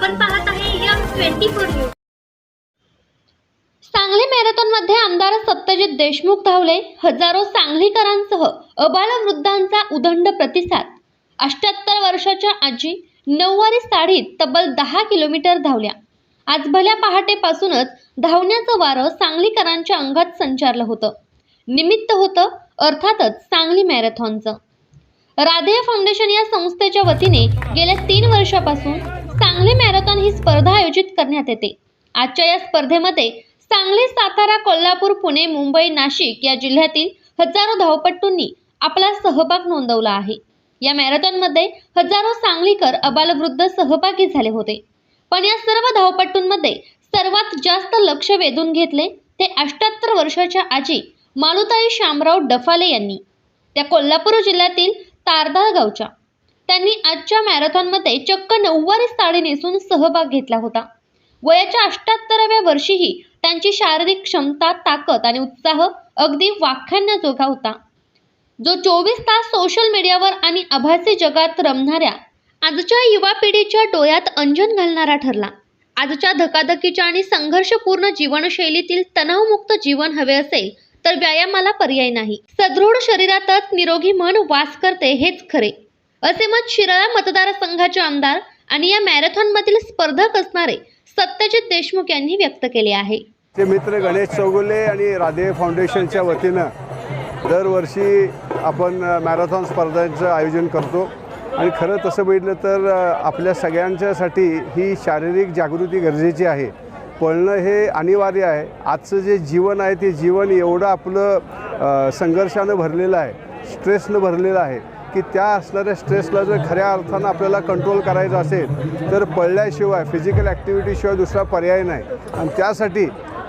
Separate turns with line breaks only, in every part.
आपण पाहत आहे M twenty four news.
Sangli मॅरेथॉनमध्ये आमदार सत्यजित देशमुख धावले हजारो सांगलीकरांसह अबालवृद्धांचा उदंड प्रतिसाद. अष्ट्याहत्तर वर्षाच्या आजी नऊवारी साडीत तब्बल दहा किलोमीटर धावल्या. आज भल्या पहाटेपासूनच धावण्याचं वारं सांगलीकरांच्या अंगात संचारलं होतं. निमित्त होतं अर्थातच सांगली मॅरेथॉनचं. राधेय फाउंडेशन या संस्थेच्या वतीने गेल्या तीन वर्षापासून सांगली मॅरेथॉन ही स्पर्धा आयोजित करण्यात येते. आजच्या या स्पर्धेमध्ये सांगली सातारा कोल्हापूर पुणे मुंबई नाशिक या जिल्ह्यातील हजारो धावपटूंनी आपला सहभाग नोंदवला आहे. या मॅरेथॉनमध्ये हजारो सांगलीकर अबालवृद्ध सहभागी झाले होते. पण या सर्व धावपटूंमध्ये सर्वात जास्त लक्ष वेधून घेतले ते अष्ट्याहत्तर वर्षाच्या आजी मालुताई शामराव डफाले यांनी. त्या कोल्हापूर जिल्ह्यातील तारदाळ गावच्या त्यांनी आजच्या मॅरेथॉनमध्ये चक्क नऊवारी साडी नेसून सहभाग घेतला होता. वयाच्या अष्ट्याहत्तराव्या वर्षीही त्यांची शारीरिक क्षमता ताकद आणि उत्साह अगदी वाखाणण्याजोगा होता. जो चोवीस तास सोशल मीडियावर आणि आभासी जगात रमणाऱ्या आजच्या युवा पिढीच्या डोळ्यात अंजन घालणारा ठरला. आजच्या धकाधकीच्या आणि संघर्षपूर्ण जीवनशैलीतील तणावमुक्त जीवन हवे असेल तर व्यायामाला पर्याय नाही. सदृढ शरीरातच निरोगी मन वास करते हेच खरे. असे मत शिराळा मतदारसंघाचे आमदार आणि या मॅरेथॉनमधील स्पर्धक असणारे सत्यजित देशमुख यांनी व्यक्त केले आहे.
ते मित्र गणेश चौगुले आणि राधे फाउंडेशनच्या वतीनं दरवर्षी आपण मॅरेथॉन स्पर्धांचं आयोजन करतो. आणि खरं तसं बघितलं तर आपल्या सगळ्यांच्यासाठी ही शारीरिक जागृती गरजेची आहे. पळणं हे अनिवार्य आहे. आजचं जे जीवन आहे ते जीवन एवढं आपलं संघर्षानं भरलेलं आहे स्ट्रेसनं भरलेलं आहे. की त्या असणाऱ्या स्ट्रेसला जर खऱ्या अर्थानं आपल्याला कंट्रोल करायचं असेल तर पळल्याशिवाय फिजिकल ॲक्टिव्हिटीशिवाय दुसरा पर्याय नाही. आणि त्यासाठी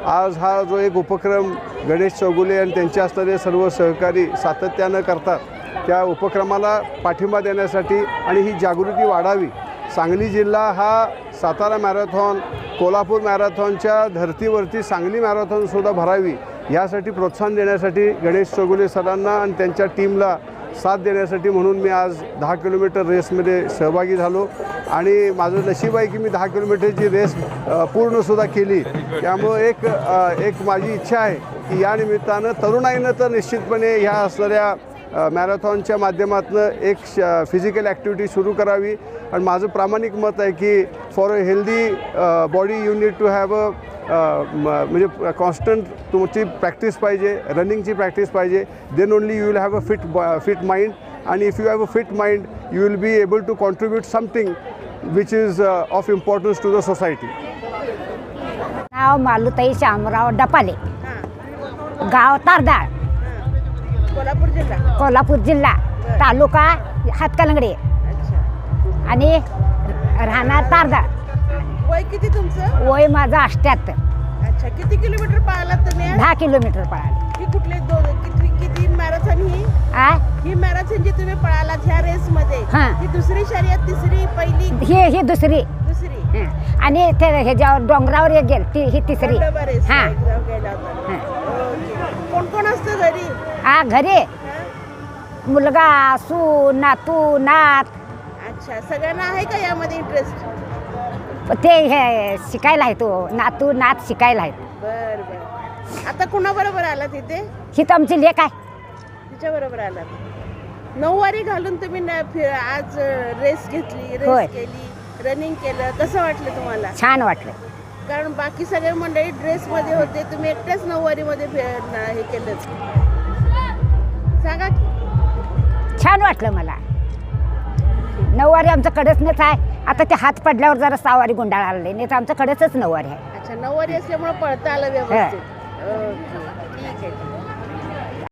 आज हा जो एक उपक्रम गणेश चौगुले आणि त्यांचे असणारे सर्व सहकारी सातत्यानं करतात त्या उपक्रमाला पाठिंबा देण्यासाठी आणि ही जागृती वाढावी. सांगली जिल्हा हा सातारा मॅरेथॉन कोल्हापूर मॅरेथॉनच्या धर्तीवरती सांगली मॅरेथॉनसुद्धा भरावी यासाठी प्रोत्साहन देण्यासाठी गणेश चौगुले सरांना आणि त्यांच्या टीमला साथ देण्यासाठी म्हणून मी आज दहा किलोमीटर रेसमध्ये सहभागी झालो. आणि माझं नशीब आहे की मी दहा किलोमीटरची रेस पूर्णसुद्धा केली. त्यामुळं एक एक माझी इच्छा आहे की या निमित्तानं तरुणाईनं तर निश्चितपणे ह्या असणाऱ्या मॅरेथॉनच्या माध्यमातून एक श फिजिकल ॲक्टिव्हिटी सुरू करावी. आणि माझं प्रामाणिक मत आहे की for a healthy body you need to have a म्हणजे कॉन्स्टंट तुमची प्रॅक्टिस पाहिजे रनिंगची प्रॅक्टिस पाहिजे. Then only you will have a fit fit mind आणि if you have a fit mind you will be able to contribute something which is of importance to the society
नाव मालुताई शामराव डपाले. गाव तारदाळ.
कोल्हापूर जिल्हा.
कोल्हापूर जिल्हा. तालुका हातकलंगडे. आणि राहणार तारदाळ.
वय किती तुमचं?
वय माझं अष्ट्याहत्तर.
अच्छा किती किलोमीटर पळालात तुम्ही आज?
दहा किलोमीटर पळाले.
ही कुठले दोन किती किती मॅरेथॉन ही?
आ?
ही मॅरेथॉन जी तुम्ही पळालात ह्या रेस मध्ये
हा.
ही दुसरी शर्यत तिसरी पहिली?
ही ही दुसरी.
दुसरी.
हं. आणि ते ह्याच्यावर डोंगरावर एक गेल ती ही तिसरी.
खंडोबा रेस
हा.
एकदा गेला होता. ओके. कोण कोण असतं घरी?
आ घरी.
हा?
मुलगा सू नातू नात.
अच्छा सगळ्यांना आहे का यामध्ये इंटरेस्ट
ते हे शिकायला आहे तो नातू नात शिकायला आहेत.
बर बर. आता कुणाबरोबर आला तिथे
ही तर आमची लेख आहे.
तिच्या बरोबर आलात. नऊवारी घालून तुम्ही न- फि- आज रेस घेतली
होय.
रेस केली रनिंग केलं. कसं वाटलं तुम्हाला?
छान वाटलं.
कारण बाकी सगळे मंडळी ड्रेस मध्ये होते. तुम्ही एकट्याच नऊवारी मध्ये हे केलं सांगा की.
छान वाटलं मला. नऊवारी आमचं कडसनच आहे. आता ते हात पडल्यावर जरा सहावारी गुंडाळ आले नाही तर आमचं कडसच नऊवारी आहे.
अच्छा नऊवारी असल्यामुळे पळता आलं व्यवस्थित. ओके ठीक आहे.